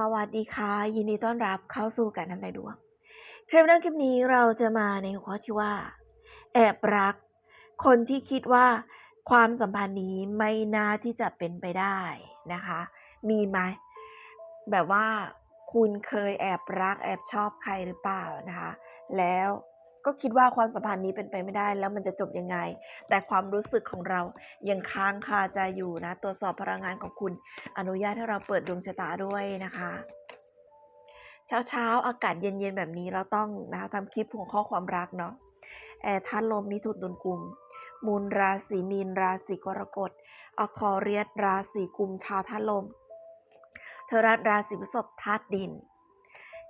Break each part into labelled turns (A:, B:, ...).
A: สวัสดีค่ะ ยินดีต้อนรับเข้าสู่การทำนายดวงคลิปนั้นคลิปนี้เราจะมาในหัวข้อที่ว่า แอบรัก คนที่คิดว่าความสัมพันธ์นี้ไม่น่าที่จะเป็นไปได้นะคะ มีไหมแบบว่าคุณเคยแอบรักแอบชอบใครหรือเปล่านะคะ แล้ว ก็คิดว่าความสัมพันธ์นี้เป็นไปไม่ได้แล้วมันจะจบยังไง แต่ความรู้สึกของเรายังค้างคาใจอยู่นะ ตรวจสอบพลังงานของคุณ อนุญาตให้เราเปิดดวงชะตาด้วยนะคะเช้าเช้าๆอากาศเย็นๆแบบนี้เราต้องนะคะทำคลิปหัวข้อความรักเนาะแอร์ธาตุลมมิถุนตุลกุม มูลราศีมีนราศีกรกฎอคอเรียสราศีกุมชาวธาตุลม เทรัสราศีพฤษภธาตุดิน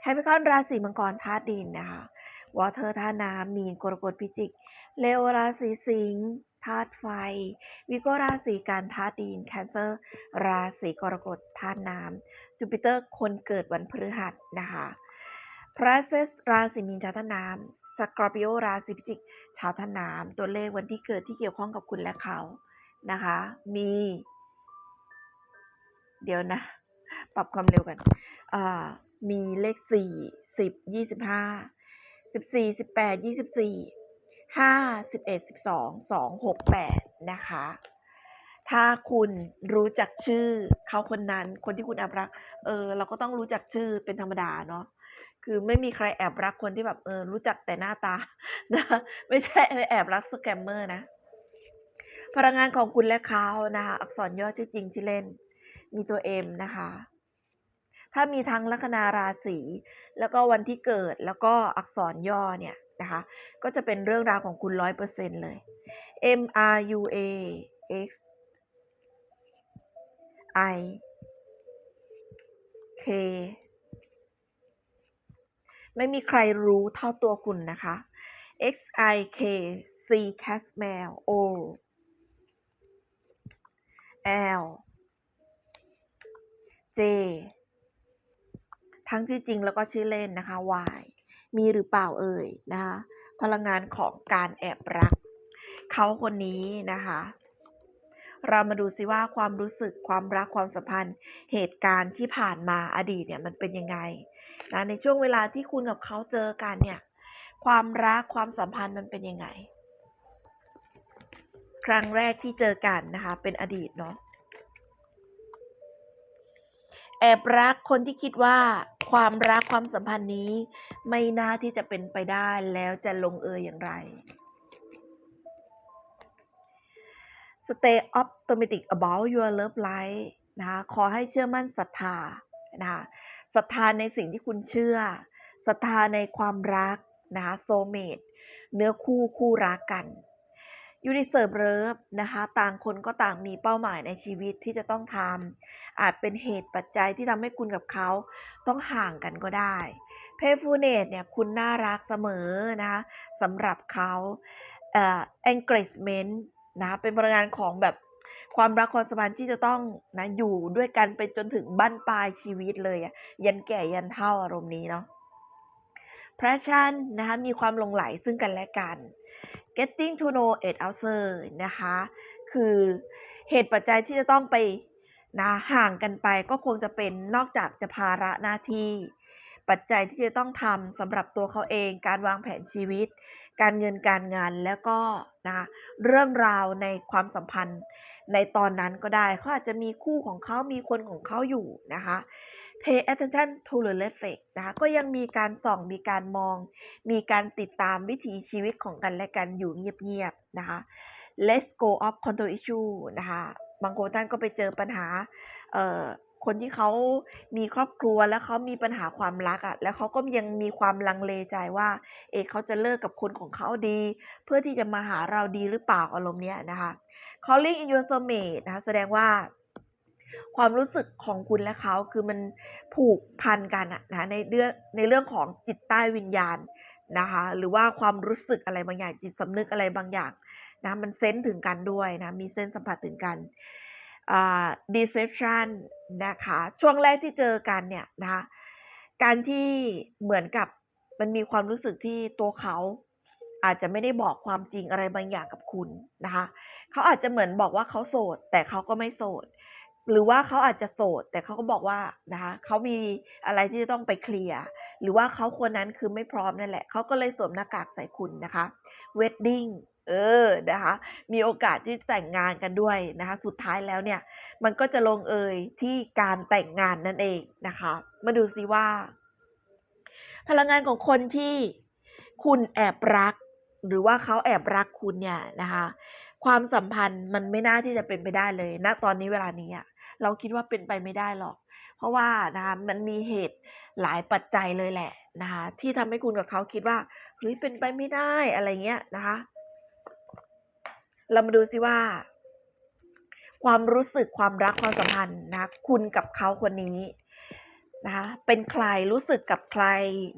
A: แคปิคอนราศีมังกรธาตุดินนะคะ วอเทอร์ธาน้ำมีนกรกฎพิจิก เลวราศีสิงห์ธาตุไฟ วิโกราศีกันธาตุดินแคนเซอร์ ราศีกรกฎธาตุน้ำจูปิเตอร์คนเกิดวันพฤหัสนะคะพระเซสราศีมีนชาวธาตุน้ำสกอร์ปิโอราศีพิจิก ชาวธาตุน้ำตัวเลขวันที่เกิดที่เกี่ยวข้องกับคุณและเขานะคะ มี เดี๋ยวนะ ปรับความเร็วกันมีเลขสี่สิบยี่สิบห้า สิบสี่สิบแปดยี่สิบสี่ห้าสิบเอ็ดสิบสองสองหกแปดนะคะ ถ้าคุณรู้จักชื่อเขาคนนั้นคนที่คุณแอบรัก เออ เราก็ต้องรู้จักชื่อเป็นธรรมดาเนาะคือไม่มีใครแอบรักคนที่แบบเออรู้จักแต่หน้าตานะ ไม่ใช่แอบรักสแกมเมอร์นะ พลังงานของคุณและเขานะคะอักษรย่อชื่อจริงชื่อเล่น มีตัว M นะคะ ถ้ามีทั้งลัคนาราศีแล้วก็วันที่เกิดแล้วก็อักษรย่อเนี่ยนะคะก็จะเป็นเรื่องราวของคุณร้อยเปอร์เซ็นเลย M R U A X I K ไม่มีใครรู้เท่าตัวคุณนะคะ X I K C cat mail O L J ทั้งชื่อจริงแล้วก็ชื่อเล่นนะคะ Y มีหรือเปล่าเอ่ยนะคะพลังงานของการแอบรัก เขาคนนี้นะคะ เรามาดูซิว่าความรู้สึกความรักความสัมพันธ์ เหตุการณ์ที่ผ่านมาอดีตเนี่ยมันเป็นยังไงนะในช่วงเวลาที่คุณกับเขาเจอกันเนี่ย ความรักความสัมพันธ์มันเป็นยังไง ครั้งแรกที่เจอกันนะคะ เป็นอดีตเนาะแอบรักคนที่คิดว่า ความรักความสัมพันธ์นี้ ไม่น่าที่จะเป็นไปได้แล้วจะลงเอยอย่างไร Stay optimistic about your love life นะคะขอให้เชื่อมั่นศรัทธานะคะศรัทธาในสิ่งที่คุณเชื่อศรัทธาในความรักนะคะโซเมตเนื้อคู่คู่รักกัน ยูนิเซิร์ฟเลิฟนะคะ ต่างคนก็ต่างมีเป้าหมายในชีวิตที่จะต้องทำอาจเป็นเหตุปัจจัยที่ทำให้คุณกับเขาต้องห่างกันก็ได้ เพฟูเนตเนี่ยคุณน่ารักเสมอนะคะสำหรับเขาเอ่อ engagement นะเป็นพลังงานของแบบความรักความสัมพันธ์ที่จะต้องนะอยู่ด้วยกันไปจนถึงบั้นปลายชีวิตเลยอะยันแก่ยันเท่าอารมณ์นี้เนาะ passion นะคะมีความหลงไหลซึ่งกันและกัน getting to know each other นะคะ คือเหตุปัจจัยที่จะต้องไปนะห่างกันไปก็คงจะเป็นนอกจากจะภาระหน้าที่ ปัจจัยที่จะต้องทำสำหรับตัวเขาเอง การวางแผนชีวิต การเงินการงานแล้วก็นะเรื่องราวในความสัมพันธ์ในตอนนั้นก็ได้เขาอาจจะมีคู่ของเขามีคนของเขาอยู่นะคะ pay attention to the reflect นะคะก็ยังมีการส่องมีการมอง มีการติดตามวิถีชีวิตของกันและกันอยู่เงียบๆนะคะ let's go of control issue นะคะบางคนท่านก็ไปเจอปัญหาคนที่เขามีครอบครัวแล้วเขามีปัญหาความรักอะ่ะ แล้วเขาก็ยังมีความลังเลใจว่า เอะเขาจะเลิกกับคนของเขาดี เพื่อที่จะมาหาเราดีหรือเปล่าอารมณ์เนี้ยนะคะ calling in your soulmate นะคะแสดงว่า ความรู้สึกของคุณและเขาคือมันผูกพันกันอะนะในเรื่องในเรื่องของจิตใต้วิญญาณนะคะ หรือว่าความรู้สึกอะไรบางอย่างจิตสำนึกอะไรบางอย่างนะมันเซนถึงกันด้วยนะมีเส้นสัมผัสถึงกันอ่า deception นะคะ ช่วงแรกที่เจอกันเนี่ยนะคะการที่เหมือนกับมันมีความรู้สึกที่ตัวเขาอาจจะไม่ได้บอกความจริงอะไรบางอย่างกับคุณนะคะ เขาอาจจะเหมือนบอกว่าเขาโสด แต่เขาก็ไม่โสด หรือว่าเขาอาจจะโสด แต่เขาก็บอกว่านะคะเขามีอะไรที่จะต้องไปเคลียร์หรือว่าเขาคนนั้นคือไม่พร้อมนั่นแหละเขาก็เลยสวมหน้ากากใส่คุณนะคะ wedding เออนะคะ มีโอกาสที่แต่งงานกันด้วยนะคะ สุดท้ายแล้วเนี่ย มันก็จะลงเอยที่การแต่งงานนั่นเองนะคะ มาดูซิว่า พลังงานของคนที่คุณแอบรัก หรือว่าเขาแอบรักคุณเนี่ยนะคะ ความสัมพันธ์มันไม่น่าที่จะเป็นไปได้เลยณตอนนี้เวลานี้อะ เราคิดว่าเป็นไปไม่ได้หรอก เพราะว่านะคะมันมีเหตุหลายปัจจัยเลยแหละนะคะที่ทำให้คุณกับเขาคิดว่าเฮ้ยเป็นไปไม่ได้อะไรเงี้ยนะคะ เรามาดูซิว่า ความรู้สึกความรักความสัมพันธ์นะคะคุณกับเขาคนนี้นะคะเป็นใครรู้สึกกับใคร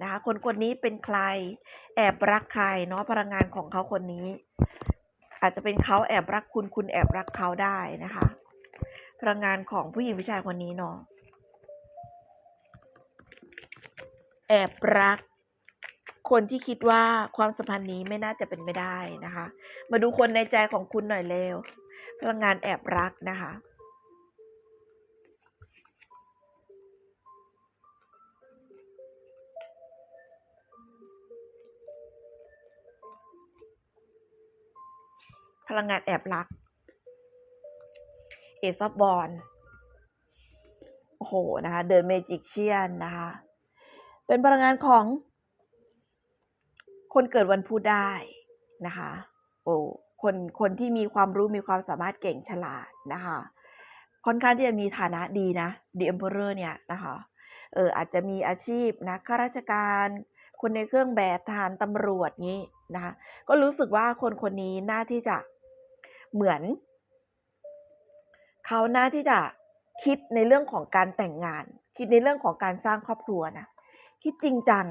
A: นะคะคนคนนี้เป็นใคร แอบรักใครเนาะพลังงานของเขาคนนี้ อาจจะเป็นเขาแอบรักคุณคุณแอบรักเขาได้นะคะ พลังงานของผู้หญิงผู้ชายคนนี้เนาะแอบรัก คนที่คิดว่าความสัมพันธ์นี้ไม่น่าจะเป็นไม่ได้นะคะ มาดูคนในใจของคุณหน่อยเร็ว พลังงานแอบรักนะคะพลังงานแอบรัก เอซับบอลโอ้โหนะคะเดินเมจิกเชียนนะคะเป็นพลังงานของ คนเกิดวันพุธได้นะคะโอ้คนคนที่มีความรู้มีความสามารถเก่งฉลาดนะคะค่อนข้างที่จะมีฐานะดีนะ The Emperor เนี่ยนะคะเอออาจจะมีอาชีพนะข้าราชการคนในเครื่องแบบทหารตำรวจงี้นะคะก็รู้สึกว่าคนคนนี้น่าที่จะเหมือน เขาน่าที่จะคิดในเรื่องของการแต่งงาน คิดในเรื่องของการสร้างครอบครัวนะคิดจริงจัง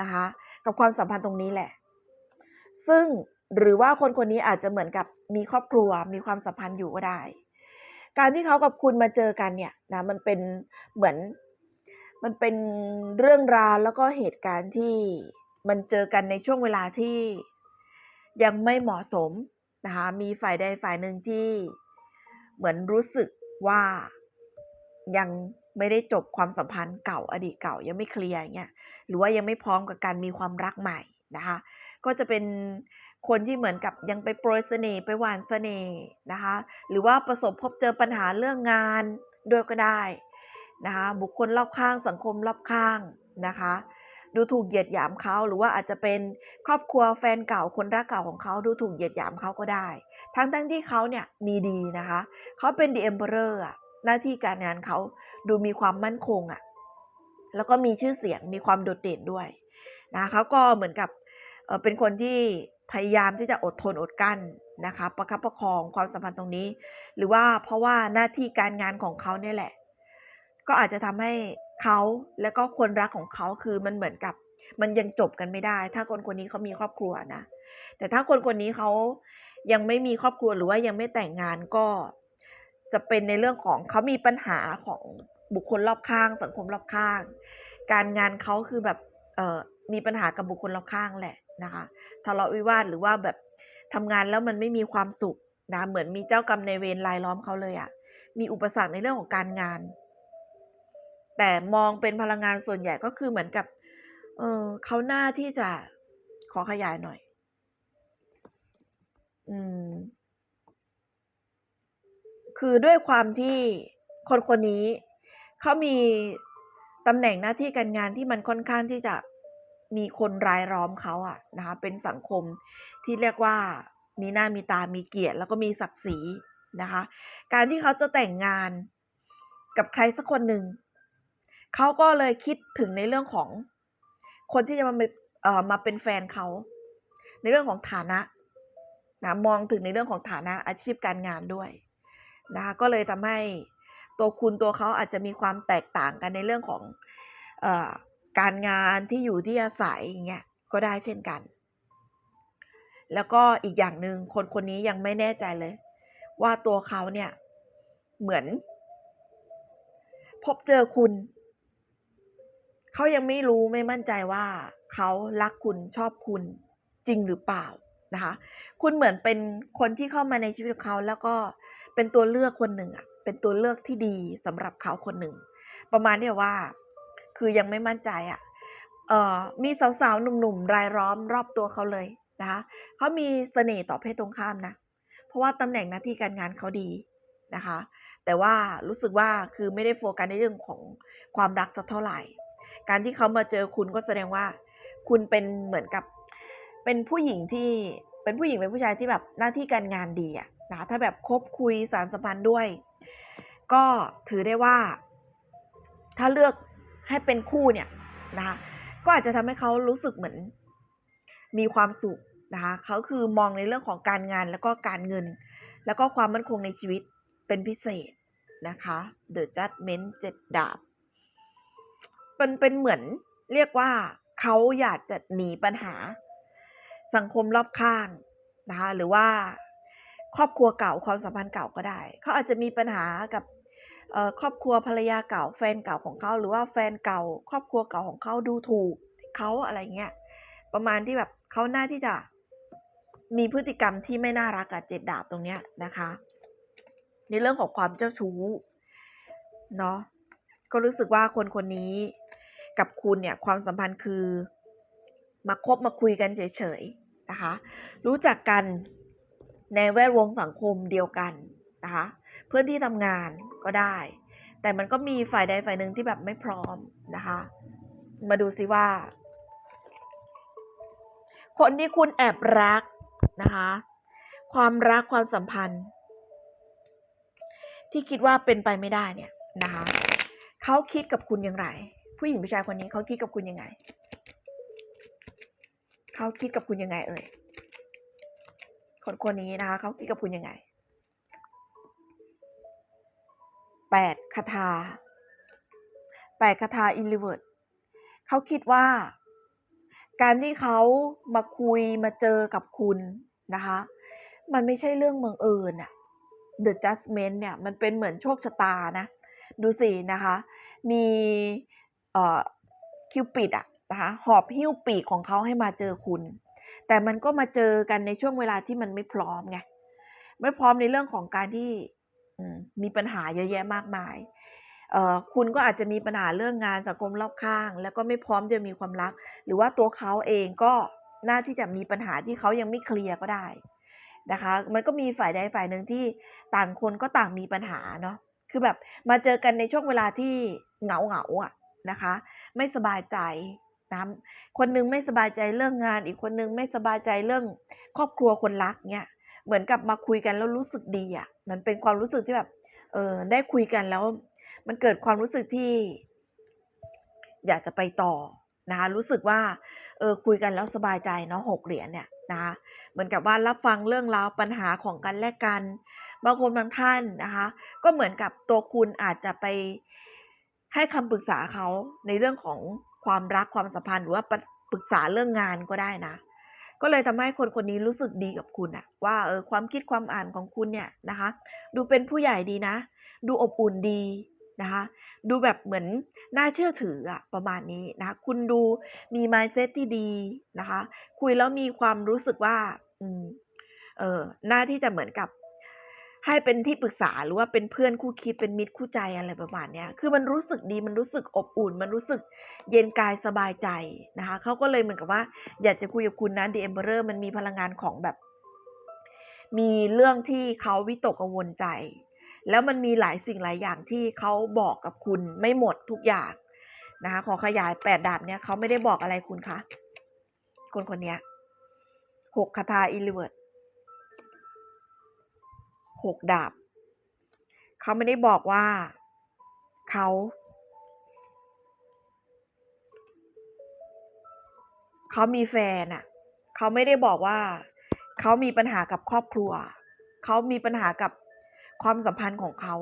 A: นะคะ กับความสัมพันธ์ตรงนี้แหละ ซึ่งหรือว่าคนคนนี้อาจจะเหมือนกับมีครอบครัวมีความสัมพันธ์อยู่ก็ได้ การที่เขากับคุณมาเจอกันเนี่ยนะมันเป็นเหมือนมันเป็นเรื่องราวแล้วก็เหตุการณ์ที่มันเจอกันในช่วงเวลาที่ยังไม่เหมาะสมนะคะมีฝ่ายใดฝ่ายหนึ่งที่ เหมือนรู้สึกว่ายังไม่ได้จบความสัมพันธ์เก่าอดีตเก่ายังไม่เคลียร์เงี้ยหรือว่ายังไม่พร้อมกับการมีความรักใหม่นะคะ ก็จะเป็นคนที่เหมือนกับยังไปโปรยเสน่ห์ไปหวานเสน่ห์นะคะ หรือว่าประสบพบเจอปัญหาเรื่องงานด้วยก็ได้นะคะ บุคคลรอบข้างสังคมรอบข้างนะคะ ดูถูกเหยียดหยามเขาหรือว่าอาจจะเป็นครอบครัวแฟนเก่าคนรักเก่าของเขาดูถูกเหยียดหยามเขาก็ได้ ทั้งทั้งที่เขาเนี่ยมีดีนะคะเขาเป็น The Emperor อะหน้าที่การงานเขาดูมีความมั่นคงอะแล้วก็มีชื่อเสียงมีความโดดเด่นด้วยนะเขาก็เหมือนกับเเป็นคนที่พยายามที่จะอดทนอดกั้นนะคะ ประคับประคองความสัมพันธ์ตรงนี้ หรือว่าเพราะว่าหน้าที่การงานของเขาเนี่ยแหละ ก็อาจจะทำให้เขาและก็คนรักของเขาคือมันเหมือนกับ มันยังจบกันไม่ได้ ถ้าคนคนนี้เขามีครอบครัวนะแต่ถ้าคนคนนี้เขายังไม่มีครอบครัวหรือว่ายังไม่แต่งงานก็ จะเป็นในเรื่องของเขามีปัญหาของบุคคลรอบข้าง สังคมรอบข้าง การงานเขาคือแบบเออมีปัญหากับบุคคลรอบข้างแหละนะคะทะเลาะวิวาทหรือว่าแบบทำงานแล้วมันไม่มีความสุขนะเหมือนมีเจ้ากรรมในเวรรายล้อมเขาเลยอะ่ะมีอุปสรรคในเรื่องของการงาน แต่มองเป็นพลังงานส่วนใหญ่ก็คือเหมือนกับ เออเขาหน้าที่จะขอขยายหน่อย อืม คือด้วยความที่คนคนนี้เขามีตำแหน่งหน้าที่การงานที่มันค่อนข้างที่จะมีคนรายล้อมเขาอะนะคะ เป็นสังคมที่เรียกว่ามีหน้ามีตามีเกียรติ แล้วก็มีศักดิ์ศรีนะคะ การที่เขาจะแต่งงานกับใครสักคนหนึ่ง เขาก็เลยคิดถึงในเรื่องของคนที่จะมาเป็นเอ่อมาเป็นแฟนเขา ในเรื่องของฐานะนะมองถึงในเรื่องของฐานะอาชีพการงานด้วยนะคะก็เลยทำให้ตัวคุณตัวเขาอาจจะมีความแตกต่างกันในเรื่องของเออการงานที่อยู่ที่อาศัยอย่างเงี้ยก็ได้เช่นกัน แล้วก็อีกอย่างหนึ่งคนคนนี้ยังไม่แน่ใจเลย ว่าตัวเขาเนี่ยเหมือน พบเจอคุณ เขายังไม่รู้ไม่มั่นใจว่าเขารักคุณชอบคุณจริงหรือเปล่านะคะ คุณเหมือนเป็นคนที่เข้ามาในชีวิตของเขาแล้วก็เป็นตัวเลือกคนหนึ่งอะเป็นตัวเลือกที่ดีสำหรับเขาคนหนึ่ง ประมาณที่ว่า คือยังไม่มั่นใจอะ่ะเอ่อมีสาวๆหนุ่มๆรายล้อมรอบตัวเขาเลยนะคะเขามีเสน่ห์ต่อเพศตรงข้ามนะ เพราะว่าตำแหน่งหน้าที่การงานเขาดีนะคะ แต่ว่ารู้สึกว่าคือไม่ได้โฟกัสในเรื่องของความรักสักเท่าไหร่ การที่เขามาเจอคุณก็แสดงว่า คุณเป็นเหมือนกับ เป็นผู้หญิงที่เป็นผู้หญิงเป็นผู้ชายที่แบบหน้าที่การงานดีอะนะถ้าแบบคบคุยสารสัมพันธ์ด้วย ก็ถือได้ว่า ถ้าเลือกให้เป็นคู่เนี่ยนะคะก็อาจจะทำให้เขารู้สึกเหมือน มีความสุขนะคะเขาคือมองในเรื่องของการงานแล้วก็การเงิน แล้วก็ความมั่นคงในชีวิตเป็นพิเศษนะคะ The Judgment เจ็ดดาบ เป็นเป็นเหมือนเรียกว่าเขาอยากจะหนีปัญหา สังคมรอบข้างนะคะหรือว่าครอบครัวเก่าความสัมพันธ์เก่าก็ได้ เขาอาจจะมีปัญหากับครอบครัวภรรยาเก่า แฟนเก่าของเขาหรือว่าแฟนเก่า ครอบครัวเก่าของเขาดูถูกเขาอะไรเงี้ยประมาณที่แบบเขาหน้าที่จะมีพฤติกรรมที่ไม่น่ารักกับเจ็ดดาบตรงเนี้ยนะคะ ในเรื่องของความเจ้าชู้เนาะก็รู้สึกว่าคนคนนี้ กับคุณเนี่ยความสัมพันธ์คือมาคบมาคุยกันเฉยๆนะคะ รู้จักกันในแวดวงสังคมเดียวกันนะคะเพื่อนที่ทำงานก็ได้ แต่มันก็มีฝ่ายใดฝ่ายหนึ่งที่แบบไม่พร้อมนะคะ มาดูซิว่า คนที่คุณแอบรักนะคะ ความรักความสัมพันธ์ ที่คิดว่าเป็นไปไม่ได้เนี่ยนะคะเขาคิดกับคุณอย่างไร ผู้หญิงผู้ชายคนนี้เขาคิดกับคุณยังไง เขาคิดกับคุณยังไง เอ่ย คนคนนี้นะคะเขาคิดกับคุณยังไงแปดคาถาแปดคาถาอินลิเวิร์ดเขาคิดว่า การที่เขามาคุยมาเจอกับคุณนะคะ มันไม่ใช่เรื่องบังเอิญอะ The Judgment เนี่ย มันเป็นเหมือนโชคชะตานะ ดูสินะคะ มี คิวปิดอะนะคะหอบหิ้วปีกของเขาให้มาเจอคุณ แต่มันก็มาเจอกันในช่วงเวลาที่มันไม่พร้อมไงไม่พร้อมในเรื่องของการที่มีปัญหาเยอะแยะมากมายคุณก็อาจจะมีปัญหาเรื่องงานสังคมรอบข้าง แล้วก็ไม่พร้อมจะมีความรัก หรือว่าตัวเขาเองก็น่าที่จะมีปัญหาที่เขายังไม่เคลียร์ก็ได้นะคะ มันก็มีฝ่ายใดฝ่ายหนึ่งที่ต่างคนก็ต่างมีปัญหาเนาะคือแบบมาเจอกันในช่วงเวลาที่เหงาเหงาๆอะ นะคะ ไม่สบายใจนะคนหนึงไม่สบายใจเรื่องงาน อีกคนหนึงไม่สบายใจเรื่อง ครอบครัวคนรักเนี่ยเหมือนกับมาคุยกันแล้วรู้สึกดีอะมันเป็นความรู้สึกที่แบบเออได้คุยกันแล้ว มันเกิดความรู้สึกที่ อยากจะไปต่อนะคะรู้สึกว่าเออคุยกันแล้วสบายใจเนาะหกเหรียญเนี่ยนะคะเหมือนกับว่ารับฟังเรื่องราวปัญหาของกันและกัน บางคนบางท่านนะคะ ก็เหมือนกับตัวคุณอาจจะไป ให้คำปรึกษาเขาในเรื่องของความรักความสัมพันธ์หรือว่าปรึกษาเรื่องงานก็ได้นะ ก็เลยทำให้คนคนนี้รู้สึกดีกับคุณอะว่าเออความคิดความอ่านของคุณเนี่ยนะคะ ดูเป็นผู้ใหญ่ดีนะ ดูอบอุ่นดีนะคะ ดูแบบเหมือนน่าเชื่อถืออะประมาณนี้นะคะคุณดูมี mindset ที่ดีนะคะ คุยแล้วมีความรู้สึกว่า อืมเออหน่าที่จะเหมือนกับ ให้เป็นที่ปรึกษาหรือว่าเป็นเพื่อนคู่คิดเป็นมิตรคู่ใจอะไรประมาณเนี้ยคือมันรู้สึกดีมันรู้สึกอบอุ่น มันรู้สึกเย็นกายสบายใจนะคะเขาก็เลยเหมือนกับว่า อยากจะคุยกับคุณนะ The Emperor มันมีพลังงานของแบบ มีเรื่องที่เขาวิตกกังวลใจ แล้วมันมีหลายสิ่งหลายอย่างที่เขาบอกกับคุณไม่หมดทุกอย่างนะคะขอขยายแปดดาบเนี่ยเขาไม่ได้บอกอะไรคุณคะคนคนเนี้ยหกคาถาอิลิเวิร์ด หกดาบ เขาไม่ได้บอกว่าเขาเขามีแฟนอะเขาไม่ได้บอกว่า เขามีปัญหากับครอบครัว เขามีปัญหากับความสัมพันธ์ของเขา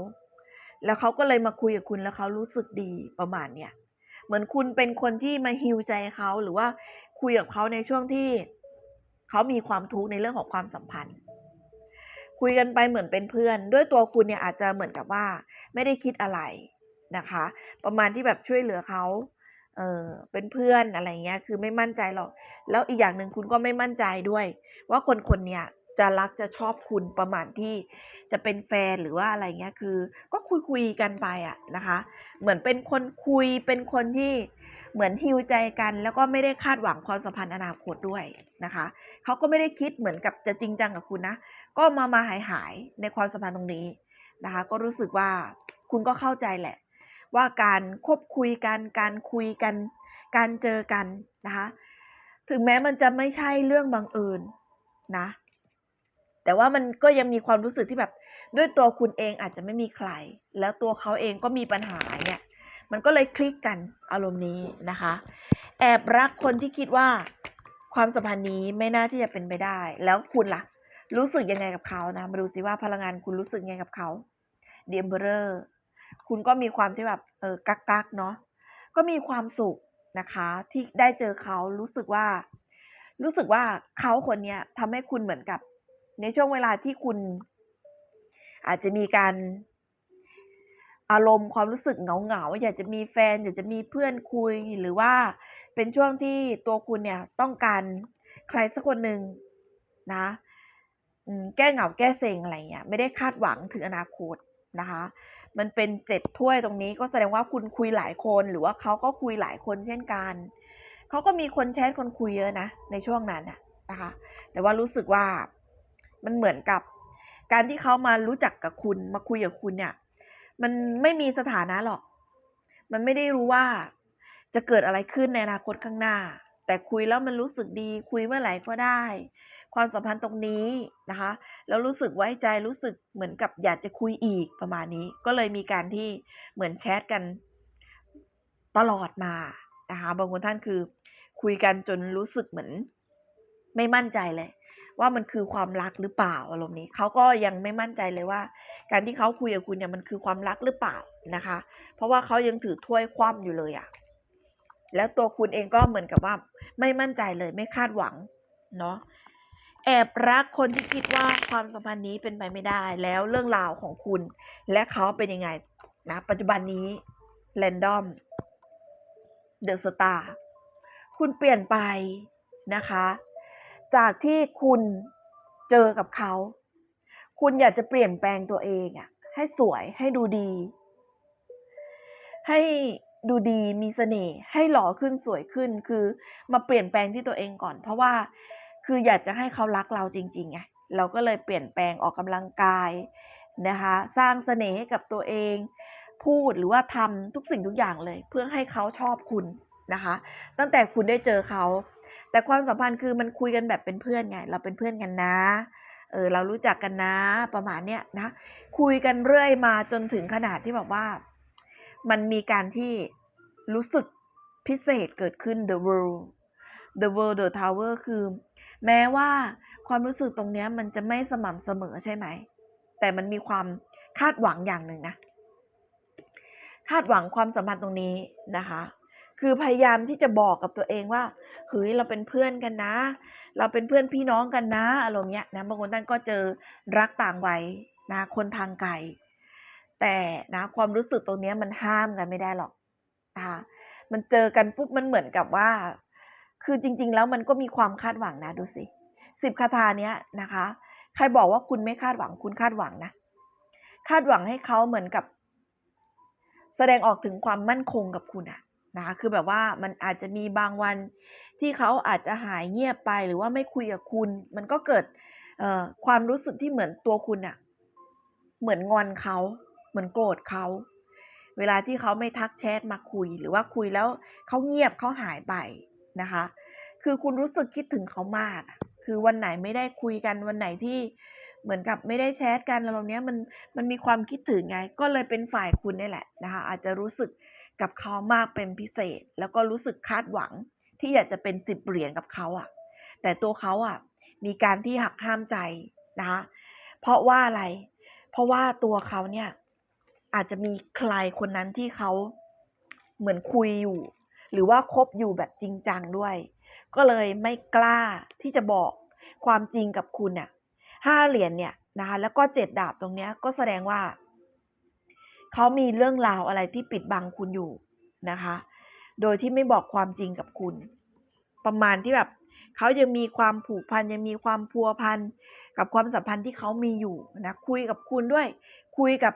A: แล้วเขาก็เลยมาคุยกับคุณแล้วเขารู้สึกดีประมาณเนี้ย เหมือนคุณเป็นคนที่มาฮิวใจเขาหรือว่าคุยกับเขาในช่วงที่ เขามีความทุกข์ในเรื่องของความสัมพันธ์ คุยกันไปเหมือนเป็นเพื่อน ด้วยตัวคุณเนี่ยอาจจะเหมือนกับว่า ไม่ได้คิดอะไรนะคะ ประมาณที่แบบช่วยเหลือเขาเออเป็นเพื่อนอะไรเงี้ย คือไม่มั่นใจหรอก แล้วอีกอย่างหนึ่งคุณก็ไม่มั่นใจด้วย ว่าคนคนเนี้ย จะรักจะชอบคุณประมาณที่จะเป็นแฟนหรือว่าอะไรเงี้ยคือ ก็คุยคุยกันไปอะนะคะ เหมือนเป็นคนคุยเป็นคนที่เหมือนฮิวใจกัน แล้วก็ไม่ได้คาดหวังความสัมพันธ์อนาคตด้วยนะคะเขาก็ไม่ได้คิดเหมือนกับจะจริงจังกับคุณนะ ก็มามาหายหายในความสัมพันธ์ตรงนี้นะคะ ก็รู้สึกว่าคุณก็เข้าใจแหละ ว่าการคบคุยกันการคุยกัน การเจอกันนะคะ ถึงแม้มันจะไม่ใช่เรื่องบังเอิญนะ แต่ว่ามันก็ยังมีความรู้สึกที่แบบ ด้วยตัวคุณเองอาจจะไม่มีใคร แล้วตัวเขาเองก็มีปัญหาเนี่ย มันก็เลยคลิกกันอารมณ์นี้นะคะ แอบรักคนที่คิดว่าความสัมพันธ์นี้ไม่น่าที่จะเป็นไปได้ แล้วคุณล่ะ รู้สึกยังไงกับเขานะ มาดูซิว่าพลังงานคุณรู้สึกยังไงกับเขาเดียมเบอร์คุณก็มีความที่แบบเออกักกักๆเนาะก็มีความสุขนะคะ ที่ได้เจอเขารู้สึกว่า รู้สึกว่าเขาคนเนี้ยทำให้คุณเหมือนกับ ในช่วงเวลาที่คุณ อาจจะมีการอารมณ์ความรู้สึกเหงาๆอยากจะมีแฟน อยากจะมีเพื่อนคุยหรือว่าเป็นช่วงที่ตัวคุณเนี่ยต้องการใครสักคนหนึ่งนะแก้เหงาแก้เซ็งอะไรเงี้ยไม่ได้คาดหวังถึงอนาคตนะคะ มันเป็นเจ็ดถ้วยตรงนี้ก็แสดงว่าคุณคุยหลายคนหรือว่าเขาก็คุยหลายคนเช่นกันเขาก็มีคนแชทคนคุยเยอะนะในช่วงนั้นนะคะ แต่ว่ารู้สึกว่า มันเหมือนกับ การที่เขามารู้จักกับคุณ มาคุยกับคุณเนี่ย มันไม่มีสถานะหรอก มันไม่ได้รู้ว่าจะเกิดอะไรขึ้นในอนาคตข้างหน้า แต่คุยแล้วมันรู้สึกดี คุยเมื่อไหร่ก็ได้ ความสัมพันธ์ตรงนี้นะคะ แล้วรู้สึกไว้ใจรู้สึกเหมือนกับอยากจะคุยอีกประมาณนี้ ก็เลยมีการที่เหมือนแชทกันตลอดมานะคะบางคนท่านคือ คุยกันจนรู้สึกเหมือน ไม่มั่นใจเลย ว่ามันคือความรักหรือเปล่าอารมณ์นี้เขาก็ยังไม่มั่นใจเลยว่า การที่เขาคุยกับคุณเนี่ยมันคือความรักหรือเปล่านะคะ เพราะว่าเขายังถือถ้วยคว่ำอยู่เลยอะ่ะแล้วตัวคุณเองก็เหมือนกับว่า ไม่มั่นใจเลยไม่คาดหวังเนาะแอบรักคนที่คิดว่าความสัมพันธ์นี้เป็นไปไม่ได้ แล้วเรื่องราวของคุณ และเขาเป็นยังไงนะปัจจุบันนี้แรนดอมเดอะสตาร์คุณเปลี่ยนไปนะคะ จากที่คุณเจอกับเขา คุณอยากจะเปลี่ยนแปลงตัวเองอะให้สวยให้ดูดี ให้ดูดีมีเสน่ห์ให้หล่อขึ้นสวยขึ้น คือมาเปลี่ยนแปลงที่ตัวเองก่อน เพราะว่าคืออยากจะให้เขารักเราจริงๆไงเราก็เลยเปลี่ยนแปลงออกกำลังกายนะคะ สร้างเสน่ห์ให้กับตัวเอง พูดหรือว่าทำทุกสิ่งทุกอย่างเลย เพื่อให้เขาชอบคุณนะคะ ตั้งแต่คุณได้เจอเขา แต่ความสัมพันธ์คือมันคุยกันแบบเป็นเพื่อนไง เราเป็นเพื่อนกันนะ เออเรารู้จักกันนะประมาณเนี้ยนะ คุยกันเรื่อยมาจนถึงขนาดที่แบบว่า มันมีการที่รู้สึกพิเศษเกิดขึ้น the world the world the tower คือ แม้ว่าความรู้สึกตรงเนี้ยมันจะไม่สม่ำเสมอใช่ไหม แต่มันมีความคาดหวังอย่างหนึ่งนะ คาดหวังความสัมพันธ์ตรงนี้นะคะ คือพยายามที่จะบอกกับตัวเองว่าเฮ้ยเราเป็นเพื่อนกันนะ เราเป็นเพื่อนพี่น้องกันนะอารมณ์เนี้ยนะบางคนท่านก็เจอรักต่างวัยนะคนทางไกลแต่นะความรู้สึกตรงนี้มันห้ามกันไม่ได้หรอกนะคะมันเจอกันปุ๊บมันเหมือนกับว่า คือจริง ๆ แล้วมันก็มีความคาดหวังนะดูสิสิบคาถาเนี้ยนะคะ ใครบอกว่าคุณไม่คาดหวังคุณคาดหวังนะ คาดหวังให้เขาเหมือนกับ แสดงออกถึงความมั่นคงกับคุณอะ นะคะคือแบบว่ามันอาจจะมีบางวันที่เขาอาจจะหายเงียบไปหรือว่าไม่คุยกับคุณ มันก็เกิดความรู้สึกที่เหมือนตัวคุณอะเหมือนงอนเขาเหมือนโกรธเขาเวลาที่เขาไม่ทักแชทมาคุย หรือว่าคุยแล้วเขาเงียบเขาหายไปนะคะ คือคุณรู้สึกคิดถึงเขามาก คือวันไหนไม่ได้คุยกันวันไหนที่เหมือนกับไม่ได้แชทกันอะไรเนี้ยมันมันมีความคิดถึงไง ก็เลยเป็นฝ่ายคุณนี่แหละนะคะ อาจจะรู้สึก กับเขามากเป็นพิเศษ แล้วก็รู้สึกคาดหวัง ที่อยากจะเป็นสิบเหรียญกับเขาอะ แต่ตัวเขาอะ มีการที่หักห้ามใจนะคะเพราะว่าอะไร เพราะว่าตัวเขาเนี่ย อาจจะมีใครคนนั้นที่เขาเหมือนคุยอยู่ หรือว่าคบอยู่แบบจริงจังด้วย ก็เลยไม่กล้าที่จะบอกความจริงกับคุณเนี่ยห้าเหรียญเนี่ยนะคะแล้วก็เจ็ดดาบตรงเนี้ยก็แสดงว่า เขามีเรื่องราวอะไรที่ปิดบังคุณอยู่นะคะ โดยที่ไม่บอกความจริงกับคุณ ประมาณที่แบบเขายังมีความผูกพันยังมีความพัวพันกับความสัมพันธ์ที่เขามีอยู่นะคุยกับคุณด้วย คุยกับ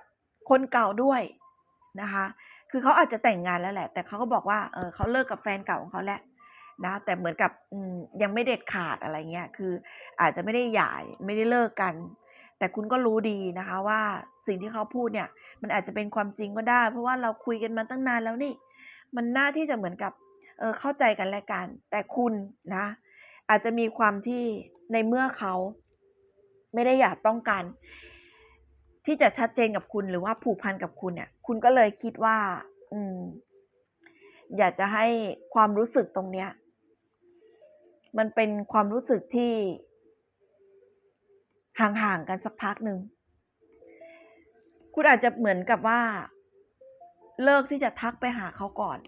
A: คนเก่าด้วยนะคะ คือเขาอาจจะแต่งงานแล้วแหละ แต่เขาก็บอกว่าเออเขาเลิกกับแฟนเก่าของเขาแล้วนะแต่เหมือนกับยังไม่เด็ดขาดอะไรเงี้ยคืออาจจะไม่ได้หย่าไม่ได้เลิกกัน แต่คุณก็รู้ดีนะคะว่า สิ่งที่เขาพูดเนี่ย มันอาจจะเป็นความจริงก็ได้ เพราะว่าเราคุยกันมาตั้งนานแล้วนี่ มันน่าที่จะเหมือนกับเออเข้าใจกันและกัน แต่คุณนะ อาจจะมีความที่ในเมื่อเขาไม่ได้อยากต้องการที่จะชัดเจนกับคุณหรือว่าผูกพันกับคุณเนี่ย คุณก็เลยคิดว่า อืม อยากจะให้ความรู้สึกตรงเนี้ย มันเป็นความรู้สึกที่ห่างๆกันสักพักหนึ่ง คุณอาจจะเหมือนกับว่า เลิกที่จะทักไปหาเขาก่อน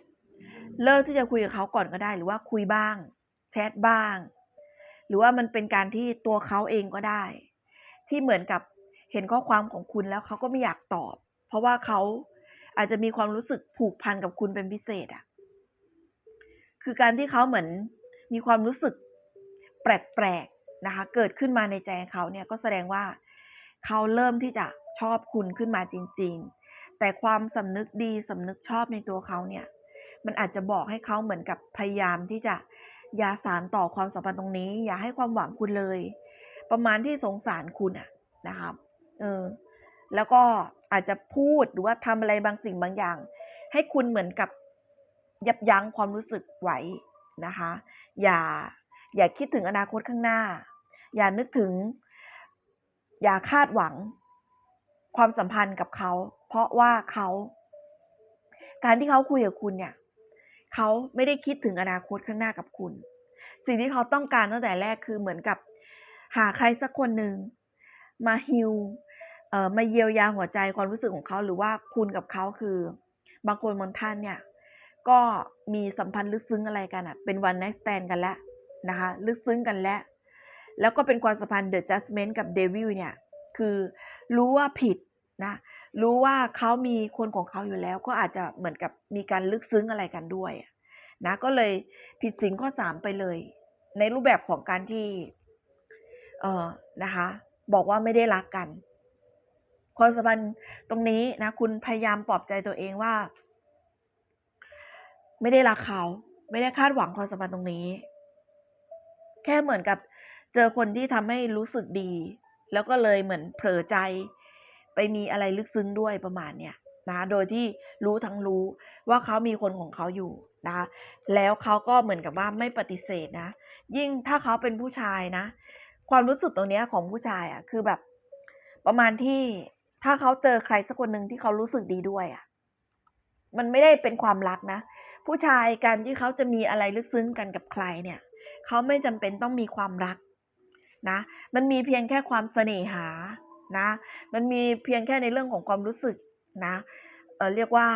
A: เลิกที่จะคุยกับเขาก่อนก็ได้ หรือว่าคุยบ้าง แชตบ้าง หรือว่ามันเป็นการที่ตัวเขาเองก็ได้ ที่เหมือนกับเห็นข้อความของคุณแล้วเขาก็ไม่อยากตอบ เพราะว่าเขาอาจจะมีความรู้สึกผูกพันกับคุณเป็นพิเศษอะคือการที่เขาเหมือนมีความรู้สึกแปลกๆนะคะ เกิดขึ้นมาในใจเขาเนี่ยก็แสดงว่าเขาเริ่มที่จะ ชอบคุณขึ้นมาจริง ๆ แต่ความสำนึกดีสำนึกชอบในตัวเขาเนี่ย มันอาจจะบอกให้เขาเหมือนกับพยายามที่จะอย่าสารต่อความสัมพันธ์ตรงนี้ อย่าให้ความหวังคุณเลย ประมาณที่สงสารคุณอะนะครับ เออ แล้วก็อาจจะพูดหรือว่าทำอะไรบางสิ่งบางอย่าง ให้คุณเหมือนกับยับยั้งความรู้สึกไว้นะคะ อย่าอย่าคิดถึงอนาคตข้างหน้า อย่านึกถึง อย่าคาดหวัง ความสัมพันธ์กับเขา เพราะว่าเขา การที่เขาคุยกับคุณเนี่ย เขาไม่ได้คิดถึงอนาคตข้างหน้ากับคุณ สิ่งที่เขาต้องการตั้งแต่แรกคือเหมือนกับ หาใครสักคนหนึ่งมาฮิลเอ่อมาเยียวยาหัวใจความรู้สึกของเขาหรือว่าคุณกับเขาคือบางคนบางท่านเนี่ย ก็มีสัมพันธ์ลึกซึ้งอะไรกันอะเป็นวันไนท์สแตนกันแล้วนะคะ ลึกซึ้งกันแล้ว แล้วก็เป็นความสัมพันธ์เดอะจัสเมนต์กับเดวิลเนี่ย คือรู้ว่าผิดนะรู้ว่าเขามีคนของเขาอยู่แล้ว ก็อาจจะเหมือนกับมีการลึกซึ้งอะไรกันด้วยนะก็เลยผิดศีลข้อสามไปเลย ในรูปแบบของการที่เออนะคะ บอกว่าไม่ได้รักกันความสัมพันธ์ตรงนี้นะ คุณพยายามปลอบใจตัวเองว่า ไม่ได้รักเขา ไม่ได้คาดหวังความสัมพันธ์ตรงนี้ แค่เหมือนกับเจอคนที่ทำให้รู้สึกดี แล้วก็เลยเหมือนเผลอใจ ไปมีอะไรลึกซึ้งด้วยประมาณเนี้ยนะโดยที่รู้ทั้งรู้ว่าเขามีคนของเขาอยู่นะแล้วเขาก็เหมือนกับว่าไม่ปฏิเสธนะ ยิ่งถ้าเขาเป็นผู้ชายนะ ความรู้สึกตรงนี้ของผู้ชายอะ คือแบบ ประมาณที่ถ้าเขาเจอใครสักคนหนึ่งที่เขารู้สึกดีด้วยอะ มันไม่ได้เป็นความรักนะ ผู้ชายการที่เขาจะมีอะไรลึกซึ้งกันกับใครเนี่ย เขาไม่จำเป็นต้องมีความรัก นะ มันมีเพียงแค่ความเสน่หานะ มันมีเพียงแค่ในเรื่องของความรู้สึกนะเออเรียกว่า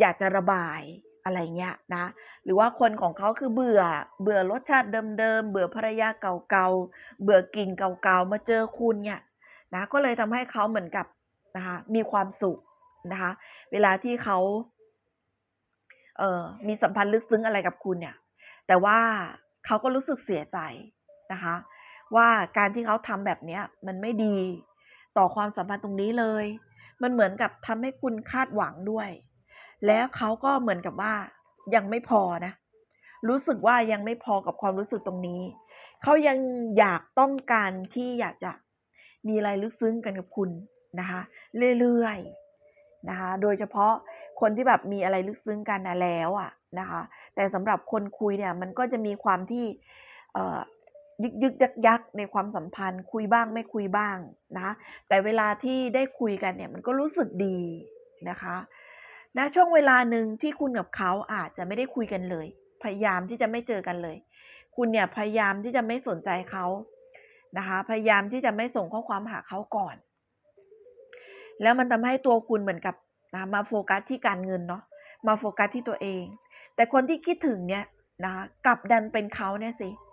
A: อยากจะระบายอะไรเงี้ยนะ หรือว่าคนของเขาคือเบื่อ เบื่อรสชาติเดิมๆ เบื่อภรรยาเก่าๆ เบื่อกลิ่นเก่าๆ มาเจอคุณเนี่ยนะ ก็เลยทำให้เขาเหมือนกับนะคะมีความสุขนะคะ เวลาที่เขาเอ่อมีสัมพันธ์ลึกซึ้งอะไรกับคุณเนี่ย แต่ว่าเขาก็รู้สึกเสียใจนะคะ ว่าการที่เขาทำแบบเนี้ยมันไม่ดีต่อความสัมพันธ์ตรงนี้เลย มันเหมือนกับทำให้คุณคาดหวังด้วย แล้วเขาก็เหมือนกับว่ายังไม่พอนะ รู้สึกว่ายังไม่พอกับความรู้สึกตรงนี้ เขายังอยากต้องการที่อยากจะมีอะไรลึกซึ้งกันกับคุณนะคะ เรื่อยๆนะคะ โดยเฉพาะคนที่แบบมีอะไรลึกซึ้งกันนะแล้วอะนะคะ แต่สำหรับคนคุยเนี่ยมันก็จะมีความที่เอ่อ ยึกยึกยักยักในความสัมพันธ์ คุยบ้างไม่คุยบ้างนะแต่เวลาที่ได้คุยกันเนี่ยมันก็รู้สึกดีนะคะณช่วงเวลาหนึ่งที่คุณกับเขาอาจจะไม่ได้คุยกันเลย พยายามที่จะไม่เจอกันเลย คุณเนี่ยพยายามที่จะไม่สนใจเขานะคะพยายามที่จะไม่ส่งข้อความหาเขาก่อน แล้วมันทำให้ตัวคุณเหมือนกับนะมาโฟกัสที่การเงินเนาะมาโฟกัสที่ตัวเอง แต่คนที่คิดถึงเนี่ยนะกลับดันเป็นเขาเนี่ยสิเ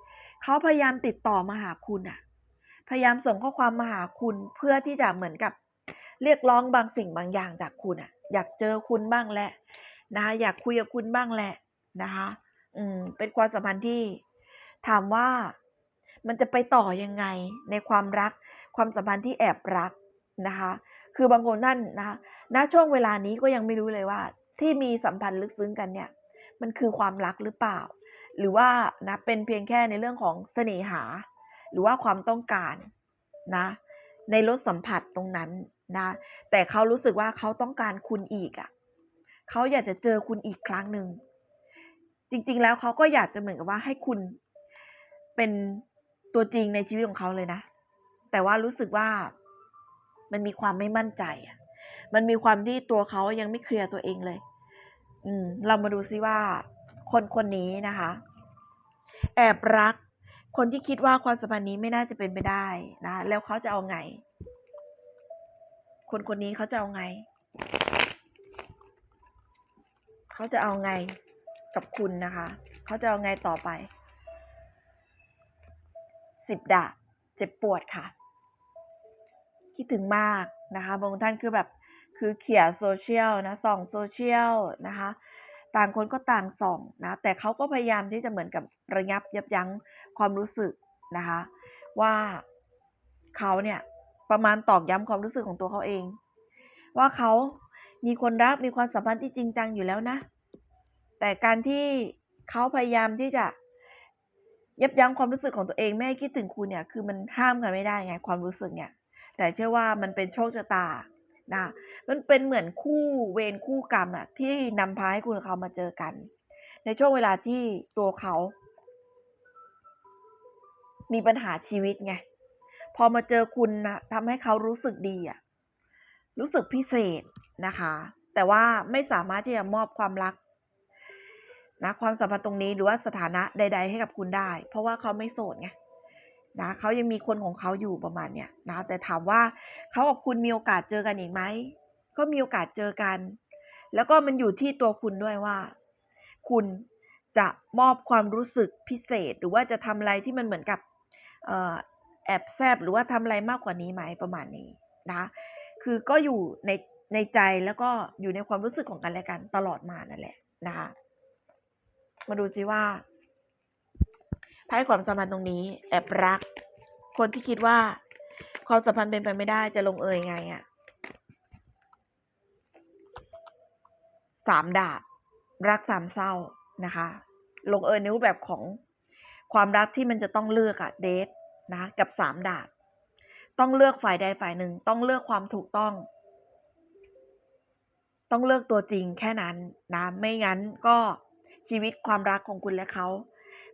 A: ขาพยายามติดต่อมาหาคุณอะพยายามส่งข้อความมาหาคุณเพื่อที่จะเหมือนกับเรียกร้องบางสิ่งบางอย่างจากคุณอะอยากเจอคุณบ้างแหละนะคะอยากคุยกับคุณบ้างแหละนะคะอืมเป็นความสัมพันธ์ที่ ถามว่ามันจะไปต่อยังไงในความรัก ความสัมพันธ์ที่แอบรักนะคะ คือบางคนท่นนะคะณช่วงเวลานี้ก็ยังไม่รู้เลยว่า ที่มีสัมพันธ์ลึกซึ้งกันเนี่ย มันคือความรักหรือเปล่า หรือว่านะเป็นเพียงแค่ในเรื่องของเสน่หา หรือว่าความต้องการนะ ในรสสัมผัสตรงนั้นนะ แต่เขารู้สึกว่าเขาต้องการคุณอีกอะ่ะเขาอยากจะเจอคุณอีกครั้งหนึ่งจริง ๆ แล้วเขาก็อยากจะเหมือนกับว่าให้คุณเป็นตัวจริงในชีวิตของเขาเลยนะ แต่ว่ารู้สึกว่ามันมีความไม่มั่นใจอะมันมีความที่ตัวเขายังไม่เคลียร์ตัวเองเลย อืม เรามาดูซิว่า คนคนนี้นะคะ แอบรัก คนที่คิดว่าความสัมพันธ์นี้ไม่น่าจะเป็นไปได้นะแล้วเขาจะเอาไง คนคนนี้เขาจะเอาไง เขาจะเอาไงกับคุณนะคะ เขาจะเอาไงต่อไป สิบดาบเจ็บปวดค่ะ คิดถึงมากนะคะบางท่านคือแบบคือเขี่ยโซเชียลนะส่องโซเชียลนะคะ ต่างคนก็ต่างส่องนะแต่เขาก็พยายามที่จะเหมือนกับระงับยับยั้งความรู้สึกนะคะว่าเขาเนี่ยประมาณตอกย้ำความรู้สึกของตัวเขาเอง ว่าเขามีคนรักมีความสัมพันธ์ที่จริงจังอยู่แล้วนะ แต่การที่เขาพยายามที่จะยับยั้งความรู้สึกของตัวเองไม่ให้คิดถึงคุณเนี่ย คือมันห้ามกันไม่ได้ไงความรู้สึกเนี่ย แต่เชื่อว่ามันเป็นโชคชะตา นะมันเป็นเหมือนคู่เวรคู่กรรมอะที่นำพาให้คุณเขามาเจอกัน ในช่วงเวลาที่ตัวเขา มีปัญหาชีวิตไง พอมาเจอคุณนะทำให้เขารู้สึกดีอะรู้สึกพิเศษนะคะ แต่ว่าไม่สามารถที่จะมอบความรักนะความสัมพันธ์ตรงนี้หรือว่าสถานะใด ๆ ให้กับคุณได้ เพราะว่าเขาไม่โสดไง นะเขายังมีคนของเขาอยู่ประมาณเนี้ยนะแต่ถามว่าเขากับคุณมีโอกาสเจอกันอีกไหมก็มีโอกาสเจอกัน แล้วก็มันอยู่ที่ตัวคุณด้วยว่า คุณจะมอบความรู้สึกพิเศษ หรือว่าจะทำอะไรที่มันเหมือนกับออแอบแซบหรือว่าทำอะไรมากกว่านี้ไหมประมาณนี้นะคือก็อยู่ในในใจแล้วก็อยู่ในความรู้สึกของกันและกันตลอดมานั่นแหละนะคะมาดูซิว่า ไพ่ความสัมพันธ์ตรงนี้แอบรัก คนที่คิดว่า ความสัมพันธ์เป็นไปไม่ได้จะลงเอยไงอะ่ะสามดาบรักสามเศร้านะคะ ลงเอยในรูปแบบของความรักที่มันจะต้องเลือกอะเดทนะกับสามดาบต้องเลือกฝ่ายใดฝ่ายหนึ่งต้องเลือกความถูกต้อง ต้องเลือกตัวจริงแค่นั้นนะ ไม่งั้นก็ชีวิตความรักของคุณและเขา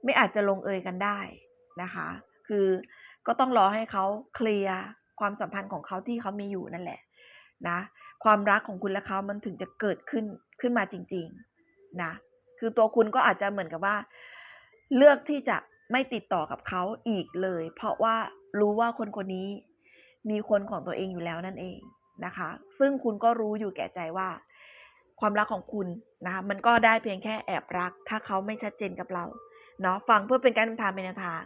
A: ไม่อาจจะลงเอยกันได้นะคะ คือก็ต้องรอให้เขาเคลียร์ความสัมพันธ์ของเขาที่เขามีอยู่นั่นแหละนะความรักของคุณและเขามันถึงจะเกิดขึ้นขึ้นมาจริง ๆนะคือตัวคุณก็อาจจะเหมือนกับว่า เลือกที่จะไม่ติดต่อกับเขาอีกเลย เพราะว่ารู้ว่าคนคนนี้มีคนของตัวเองอยู่แล้วนั่นเองนะคะ ซึ่งคุณก็รู้อยู่แก่ใจว่า ความรักของคุณนะคะมันก็ได้เพียงแค่แอบรัก ถ้าเขาไม่ชัดเจนกับเรา เนาะฟังเพื่อเป็นการนำทางเป็นแนวทาง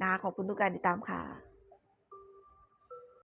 A: นะคะขอบคุณทุกการติดตามค่ะ